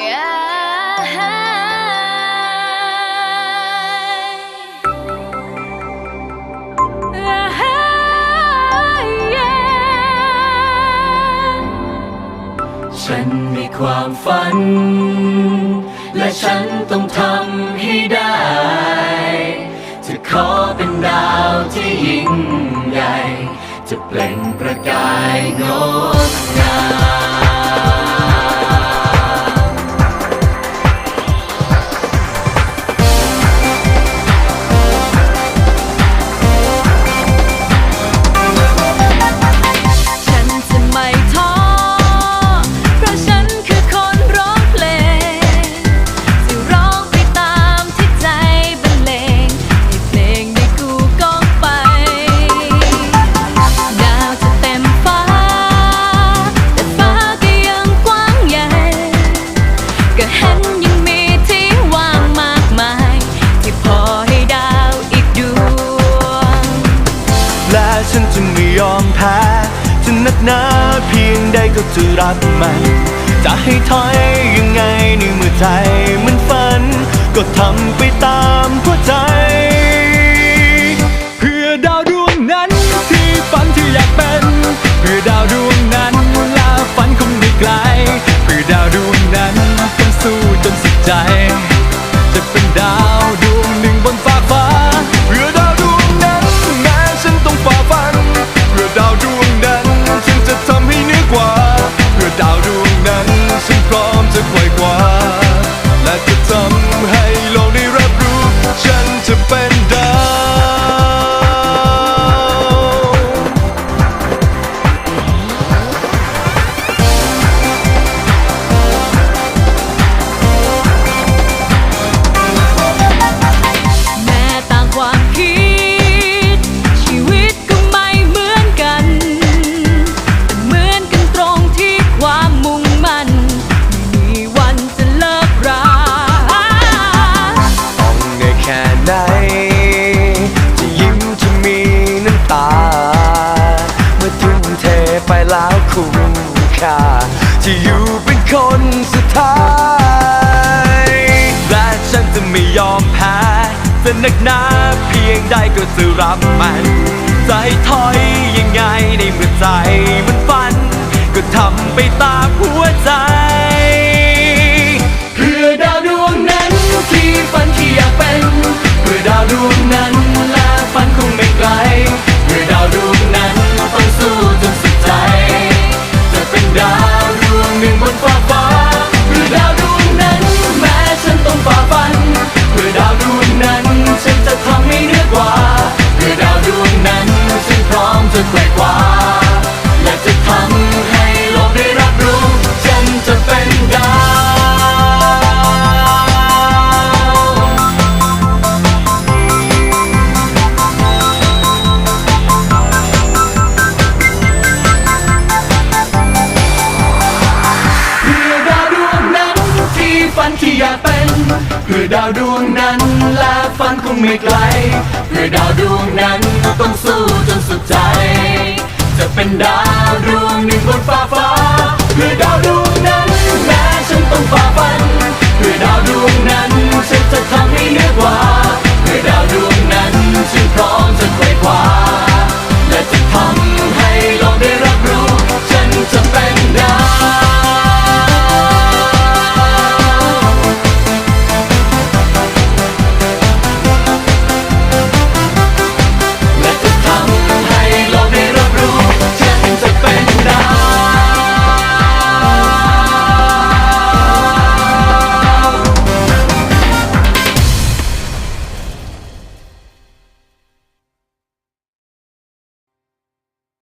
ฉันมีความฝัน และฉันต้องทำให้ได้จะขอเป็นดาวที่ยิ่งใหญ่ จะเปล่งประกายงดงาม หนาเพียงใดก็จะรักมัน จะให้ถอยยังไงในเมื่อใจมันฝัน ก็ทำไปตามหัวใจ ค่าจะอยู่เป็นคนสุดท้าย และฉันจะไม่ยอมแพ้จะหนักหนาเพียงใดก็จะรับมันจะให้ถอยยังไงในเมื่อใจมันฝัน ก็ทำไปตามหัวใจ จะไขว่คว้าและจะทำให้โลกได้รับรู้ฉันจะเป็นดาวเพื่อดาวดวงนั้นที่ฝันที่อยากเป็นเพื่อดาวดวงนั้น งไม่ไกลเพื่อดาวดวงนั้นต้องสู้จนสุดใจ จะเป็นดาวดวงหนึ่งบนฟ้าฟ้า